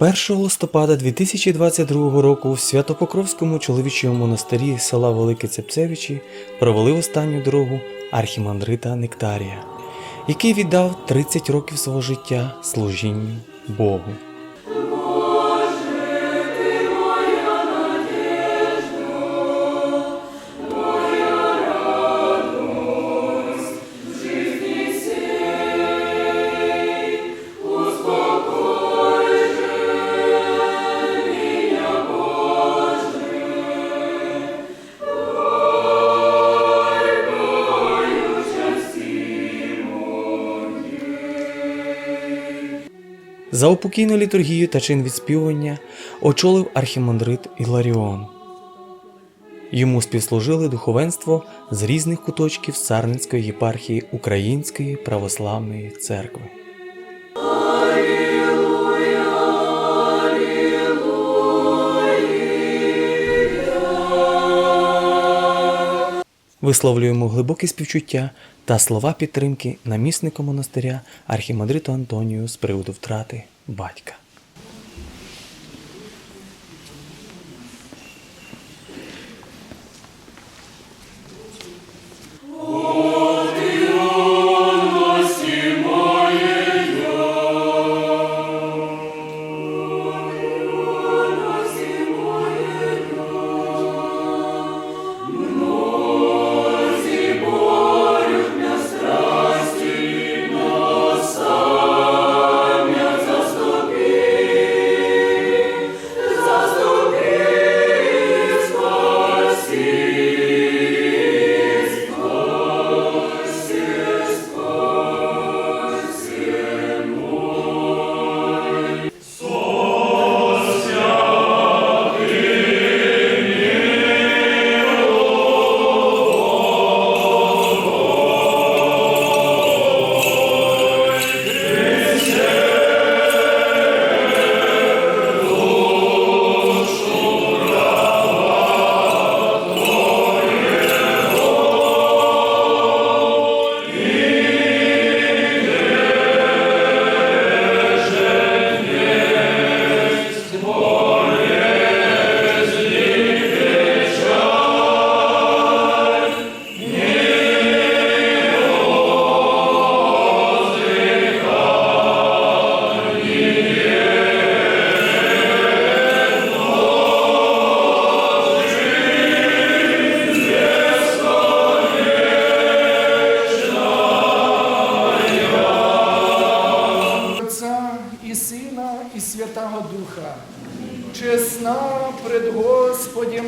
1 листопада 2022 року в Святопокровському чоловічому монастирі села Велике Цепцевичі провели останню дорогу архімандрита Нектарія, який віддав 30 років свого життя служінню Богу. За упокійну літургію та чин відспівування очолив архімандрит Іларіон. Йому співслужили духовенство з різних куточків Сарницької єпархії Української православної церкви. Висловлюємо глибоке співчуття та слова підтримки наміснику монастиря архімандриту Антонію з приводу втрати батька.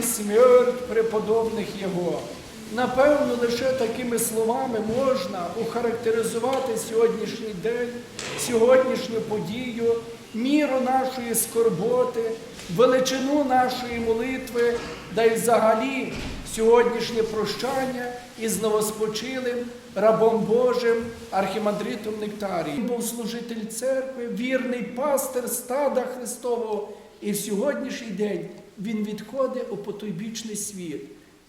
Смерть преподобних Його. Напевно, лише такими словами можна охарактеризувати сьогоднішній день, сьогоднішню подію, міру нашої скорботи, величину нашої молитви, да й взагалі сьогоднішнє прощання із новоспочилим рабом Божим архімандритом Нектарієм. Він був служитель церкви, вірний пастир стада Христового. І в сьогоднішній день він відходить у потойбічний світ.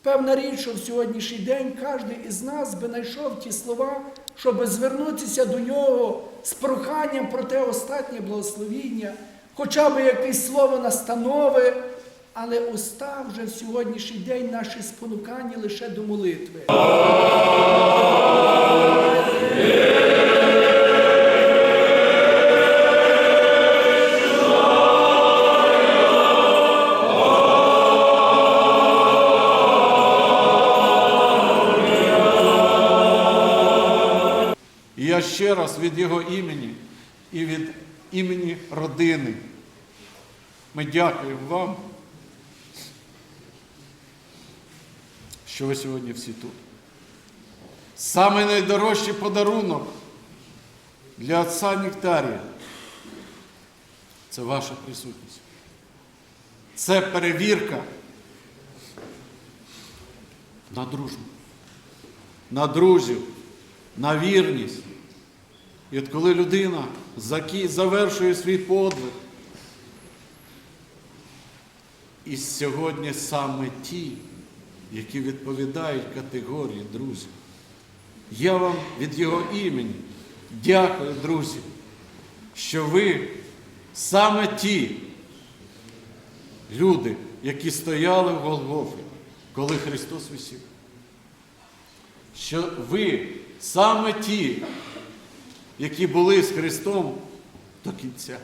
Певна річ, що в сьогоднішній день кожен із нас би знайшов ті слова, щоб звернутися до нього з проханням про те остатнє благословіння, хоча б якесь слово настанови, але уста вже в сьогоднішній день наші спонукання лише до молитви. Ще раз від його імені і від імені родини. Ми дякуємо вам, що ви сьогодні всі тут. Саме найдорожчий подарунок для отця Нектарія це ваша присутність. Це перевірка на дружбу, на друзів, на вірність. І от коли людина завершує свій подвиг, і сьогодні саме ті, які відповідають категорії друзів. Я вам від його імені дякую, друзі, що ви саме ті люди, які стояли в Голгофі, коли Христос висів. Що ви саме ті, які були з Христом до кінця.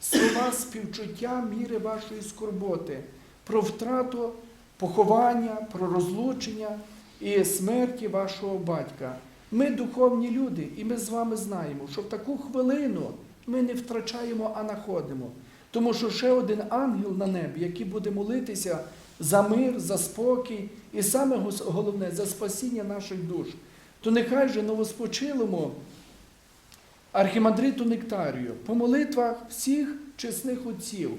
Слова співчуття міри вашої скорботи про втрату поховання, про розлучення і смерті вашого батька. Ми духовні люди, і ми з вами знаємо, що в таку хвилину ми не втрачаємо, а находимо. Тому що ще один ангел на небі, який буде молитися за мир, за спокій і саме головне за спасіння наших душ. То нехай же новоспочилому архімандриту Нектарію, по молитвах всіх чесних отців,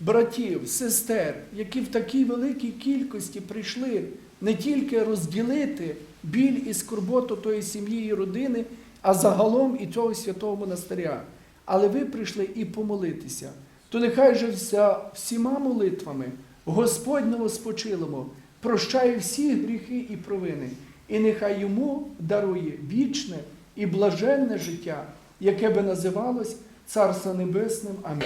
братів, сестер, які в такій великій кількості прийшли не тільки розділити біль і скорботу тої сім'ї і родини, а загалом і цього святого монастиря. Але ви прийшли і помолитися. То нехай же вся, всіма молитвами Господь новоспочилому прощає всі гріхи і провини, і нехай йому дарує вічне і блаженне життя, яке би називалось Царство Небесним. Амінь.